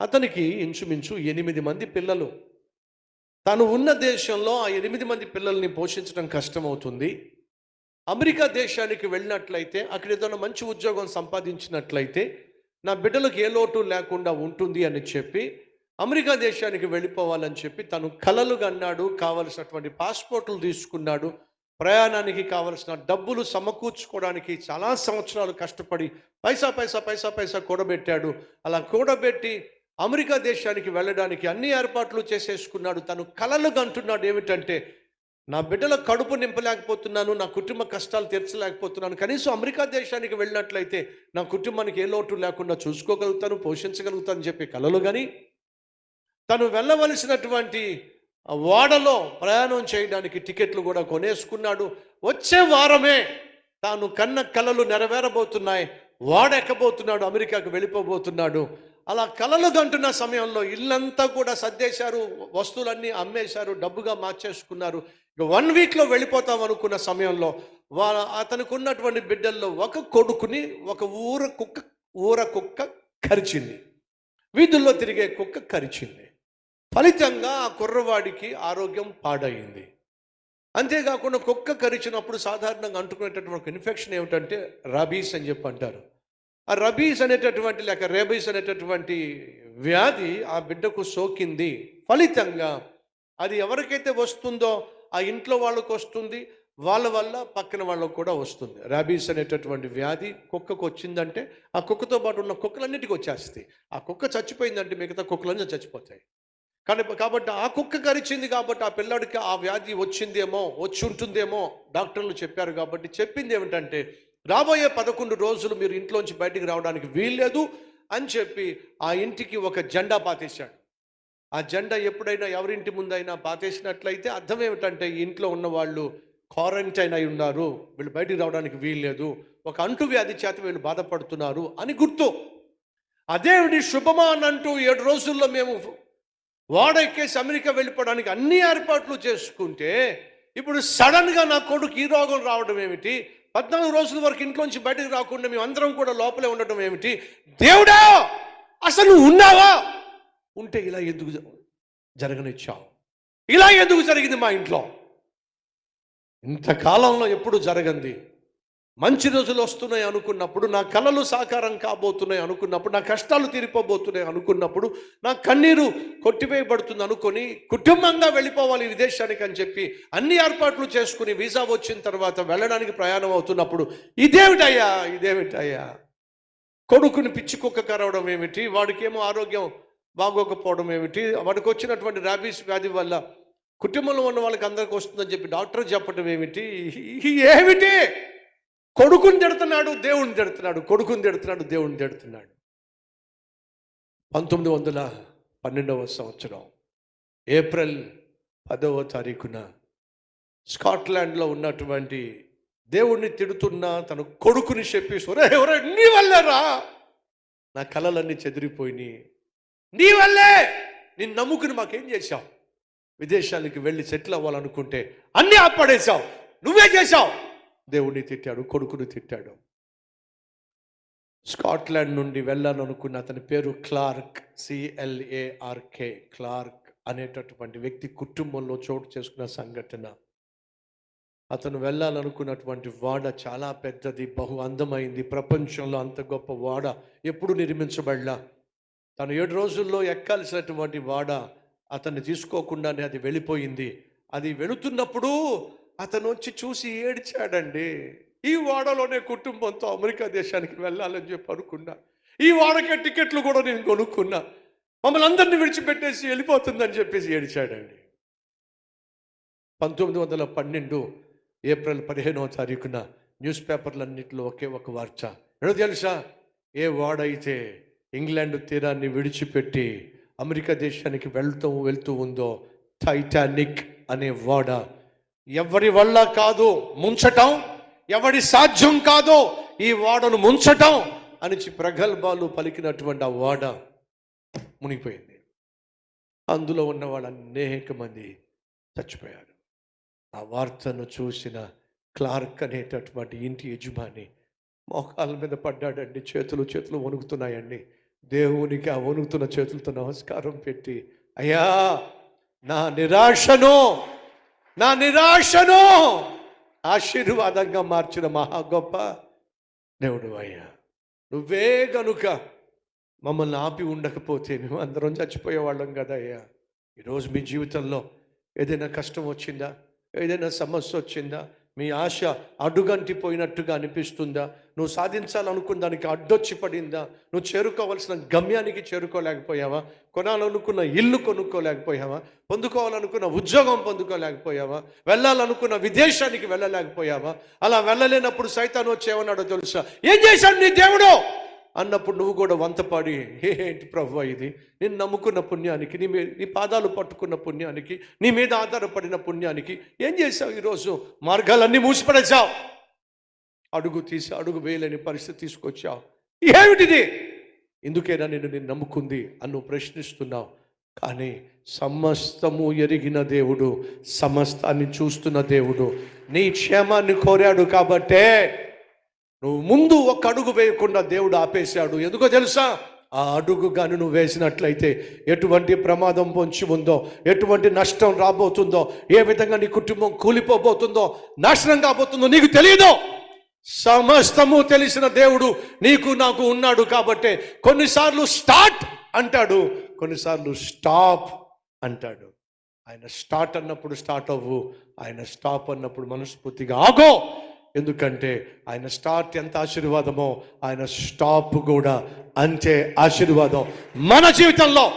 అతనికి ఇంచుమించు ఎనిమిది మంది పిల్లలు. తను ఉన్న దేశంలో ఆ ఎనిమిది మంది పిల్లల్ని పోషించడం కష్టమవుతుంది. అమెరికా దేశానికి వెళ్ళినట్లయితే అక్కడ ఏదైనా మంచి ఉద్యోగం సంపాదించినట్లయితే నా బిడ్డలకు ఏ లోటు లేకుండా ఉంటుంది అని చెప్పి అమెరికా దేశానికి వెళ్ళిపోవాలని చెప్పి తను కలలు కన్నాడు కావలసినటువంటి పాస్పోర్ట్లు తీసుకున్నాడు ప్రయాణానికి కావలసిన డబ్బులు సమకూర్చుకోవడానికి చాలా సంవత్సరాలు కష్టపడి పైసా పైసా పైసా పైసా కూడబెట్టాడు. అలా కూడబెట్టి అమెరికా దేశానికి వెళ్ళడానికి అన్ని ఏర్పాట్లు చేసేసుకున్నాడు. తను కలలుగా అంటున్నాడు ఏమిటంటే నా బిడ్డల కడుపు నింపలేకపోతున్నాను నా కుటుంబ కష్టాలు తీర్చలేకపోతున్నాను. కనీసం అమెరికా దేశానికి వెళ్ళినట్లయితే నా కుటుంబానికి ఏ లోటు లేకుండా చూసుకోగలుగుతాను పోషించగలుగుతాను చెప్పి కలలు కానీ తను వెళ్ళవలసినటువంటి వాడలో ప్రయాణం చేయడానికి టికెట్లు కూడా కొనేసుకున్నాడు. వచ్చే వారమే తాను కన్న కలలు నెరవేరబోతున్నాయి. వాడెక్కబోతున్నాడు అమెరికాకు వెళ్ళిపోబోతున్నాడు. అలా కలలు గంటున్న సమయంలో ఇల్లంతా కూడా సర్దేశారు వస్తువులన్నీ అమ్మేశారు డబ్బుగా మార్చేసుకున్నారు. ఇక వన్ వీక్లో వెళ్ళిపోతాం అనుకున్న సమయంలో వాళ్ళ అతనికి ఉన్నటువంటి బిడ్డల్లో ఒక కొడుకుని ఒక ఊర కుక్క ఊర కుక్క కరిచింది. వీధుల్లో తిరిగే కుక్క కరిచింది. ఫలితంగా ఆ కుర్రవాడికి ఆరోగ్యం పాడయింది అంతేకాకుండా కుక్క కరిచినప్పుడు సాధారణంగా అంటుకునేటటువంటి ఇన్ఫెక్షన్ ఏమిటంటే రబీస్ అని చెప్పి అంటారు. ఆ రబీస్ అనేటటువంటి లేక రేబీస్ అనేటటువంటి వ్యాధి ఆ బిడ్డకు సోకింది. ఫలితంగా అది ఎవరికైతే వస్తుందో ఆ ఇంట్లో వాళ్ళకు వస్తుంది వాళ్ళ వల్ల పక్కన వాళ్ళకు కూడా వస్తుంది. ర్యాబీస్ అనేటటువంటి వ్యాధి కుక్కకు వచ్చిందంటే ఆ కుక్కతో పాటు ఉన్న కుక్కలన్నిటికీ వచ్చేస్తాయి. ఆ కుక్క చచ్చిపోయిందంటే మిగతా కుక్కలన్నీ చచ్చిపోతాయి. కానీ కాబట్టి ఆ కుక్క కరిచింది కాబట్టి ఆ పిల్లాడికి ఆ వ్యాధి వచ్చిందేమో వచ్చి ఉంటుందేమో డాక్టర్లు చెప్పారు కాబట్టి చెప్పింది ఏమిటంటే రాబోయే పదకొండు రోజులు మీరు ఇంట్లోంచి బయటికి రావడానికి వీల్లేదు అని చెప్పి ఆ ఇంటికి ఒక జెండా పాతేశాడు ఆ జెండా ఎప్పుడైనా ఎవరింటి ముందైనా పాతేసినట్లయితే అర్థం ఏమిటంటే ఇంట్లో ఉన్న వాళ్ళు క్వారంటైన్ అయి ఉన్నారు వీళ్ళు బయటికి రావడానికి వీల్లేదు ఒక అంటువ్యాధి చేత వీళ్ళు బాధపడుతున్నారు అని గుర్తు. అదేమిటి శుభమా అని అంటూ ఏడు రోజుల్లో మేము వాడెక్కేసి అమెరికా వెళ్ళిపోవడానికి అన్ని ఏర్పాట్లు చేసుకుంటే ఇప్పుడు సడన్గా నా కొడుకు ఈ రోగం రావడం ఏమిటి? పద్నాలుగు రోజుల వరకు ఇంట్లోంచి బయటకు రాకుండా మేము అందరం కూడా లోపలే ఉండటం ఏమిటి? దేవుడా అసలు నువ్వు ఉన్నావా? ఉంటే ఇలా ఎందుకు జరగనిచ్చావు ఇలా ఎందుకు జరిగింది మా ఇంట్లో? ఇంతకాలంలో ఎప్పుడు జరగంది? మంచి రోజులు వస్తున్నాయి అనుకున్నప్పుడు నా కళలు సాకారం కాబోతున్నాయి అనుకున్నప్పుడు నా కష్టాలు తీరిపోబోతున్నాయి అనుకున్నప్పుడు నా కన్నీరు కొట్టివేయబడుతుంది అనుకొని కుటుంబంగా వెళ్ళిపోవాలి విదేశానికి అని చెప్పి అన్ని ఏర్పాట్లు చేసుకుని వీసా వచ్చిన తర్వాత వెళ్ళడానికి ప్రయాణం అవుతున్నప్పుడు ఇదేమిటయ్యా ఇదేమిటయ్యా? కొడుకుని పిచ్చి కుక్క కరవడం ఏమిటి? వాడికేమో ఆరోగ్యం బాగోకపోవడం ఏమిటి? వాడికి వచ్చినటువంటి ర్యాబీస్ వ్యాధి వల్ల కుటుంబంలో ఉన్న వాళ్ళకి అందరికి వస్తుందని చెప్పి డాక్టర్ చెప్పడం ఏమిటి? ఏమిటి? కొడుకుని తిడుతున్నాడు దేవుణ్ణి తిడుతున్నాడు కొడుకుని తిడుతున్నాడు దేవుణ్ణి తిడుతున్నాడు. పంతొమ్మిది వందల పన్నెండవ సంవత్సరం ఏప్రిల్ పదవ తారీఖున స్కాట్లాండ్లో ఉన్నటువంటి దేవుణ్ణి తిడుతున్న తన కొడుకుని చెప్పి ఒరే ఒరే నీ వల్లేరా నా కలలన్నీ చెదిరిపోయినాయి. నీ వల్లే! నిన్ను నమ్ముకుని మాకేం చేశావు? విదేశాలకు వెళ్ళి సెటిల్ అవ్వాలనుకుంటే అన్నీ ఆపడేశావు. నువ్వే చేశావు. దేవుణ్ణి తిట్టాడు కొడుకుని తిట్టాడు. స్కాట్లాండ్ నుండి వెళ్ళాలనుకున్న అతని పేరు క్లార్క్ సిఎల్ఏఆర్కే క్లార్క్ అనేటటువంటి వ్యక్తి కుటుంబంలో చోటు చేసుకున్న సంఘటన. అతను వెళ్ళాలనుకున్నటువంటి వాడ చాలా పెద్దది బహు అందమైంది. ప్రపంచంలో అంత గొప్ప వాడ ఎప్పుడు నిర్మించబడలా? తను ఏడు రోజుల్లో ఎక్కాల్సినటువంటి వాడ అతన్ని తీసుకోకుండానే అది వెళ్ళిపోయింది. అది వెళుతున్నప్పుడు అతను వచ్చి చూసి ఏడ్చాడండి. ఈ వాడలోనే కుటుంబంతో అమెరికా దేశానికి వెళ్ళాలని చెప్పి అనుకున్నా. ఈ వాడకే టికెట్లు కూడా నేను కొనుక్కున్నా. మమ్మల్ని అందరిని విడిచిపెట్టేసి వెళ్ళిపోతుందని చెప్పేసి ఏడిచాడండి. పంతొమ్మిది వందల పన్నెండు ఏప్రిల్ పదిహేనవ తారీఖున న్యూస్ పేపర్లన్నింటిలో ఒకే ఒక వార్త. ఏదో తెలుసా? ఏ వాడైతే ఇంగ్లాండ్ తీరాన్ని విడిచిపెట్టి అమెరికా దేశానికి వెళ్తూ వెళ్తూ ఉందో టైటానిక్ అనే వాడ ఎవరి వల్ల కాదు ముంచటం ఎవడి సాధ్యం కాదో ఈ వాడను ముంచటం అని ప్రగల్భాలు పలికినటువంటి ఆ వాడ మునిగిపోయింది. అందులో ఉన్న వాళ్ళు అనేక మంది చచ్చిపోయారు. ఆ వార్తను చూసిన క్లార్క్ అనేటటువంటి ఇంటి యజమాని మోకాల మీద పడ్డాడండి చేతులు చేతులు వణుకుతున్నాయండి. దేవునికి ఆ వణుకుతున్న చేతులతో నమస్కారం పెట్టి అయ్యా నా నిరాశను నా నిరాశను ఆశీర్వాదంగా మార్చిన మహా గొప్ప దేవుడు అయ్యా. నువ్వే గనుక మమ్మల్ని ఆపి ఉండకపోతే మేము అందరం చచ్చిపోయేవాళ్ళం కదా అయ్యా. ఈరోజు మీ జీవితంలో ఏదైనా కష్టం వచ్చిందా? ఏదైనా సమస్య వచ్చిందా? మీ ఆశ అడుగంటిపోయినట్టుగా అనిపిస్తుందా? నువ్వు సాధించాలనుకున్న దానికి అడ్డొచ్చి పడిందా? నువ్వు చేరుకోవాల్సిన గమ్యానికి చేరుకోలేకపోయావా? కొనాలనుకున్న ఇల్లు కొనుక్కోలేకపోయావా? పొందుకోవాలనుకున్న ఉద్యోగం పొందుకోలేకపోయావా? వెళ్ళాలనుకున్న విదేశానికి వెళ్ళలేకపోయావా? అలా వెళ్ళలేనప్పుడు సైతాన్ వచ్చేమన్నాడో తెలుసా? ఏం చేశాడు నీ దేవుడు? అన్నప్పుడు నువ్వు కూడా వంతపాడి ఏంటి ప్రభు ఇది? నేను నమ్ముకున్న పుణ్యానికి నీ మీ నీ పాదాలు పట్టుకున్న పుణ్యానికి నీ మీద ఆధారపడిన పుణ్యానికి ఏం చేసావు ఈరోజు? మార్గాలన్నీ మూసిపడేశావు. అడుగు తీసి అడుగు వేయలేని పరిస్థితి తీసుకొచ్చావు. ఏమిటిది? ఎందుకైనా నేను నేను నమ్ముకుంది అని నువ్వు ప్రశ్నిస్తున్నావు. కానీ సమస్తము ఎరిగిన దేవుడు సమస్తాన్ని చూస్తున్న దేవుడు నీ క్షేమాన్ని కోరాడు కాబట్టే నువ్వు ముందు ఒక అడుగు వేయకుండా దేవుడు ఆపేశాడు. ఎందుకో తెలుసా? ఆ అడుగు కానీ నువ్వు వేసినట్లయితే ఎటువంటి ప్రమాదం పొంచి ఉందో ఎటువంటి నష్టం రాబోతుందో ఏ విధంగా నీ కుటుంబం కూలిపోబోతుందో నాశనం కాబోతుందో నీకు తెలియదు సమస్తము తెలిసిన దేవుడు నీకు నాకు ఉన్నాడు కాబట్టే కొన్నిసార్లు స్టార్ట్ అంటాడు కొన్నిసార్లు స్టాప్ అంటాడు. ఆయన స్టార్ట్ అన్నప్పుడు స్టార్ట్ అవ్వు ఆయన స్టాప్ అన్నప్పుడు మనస్ఫూర్తిగా ఆగో. ఎందుకంటే ఆయన స్టార్ట్ ఎంత ఆశీర్వాదమో ఆయన స్టాప్ కూడా అంతే ఆశీర్వాదం మన జీవితంలో.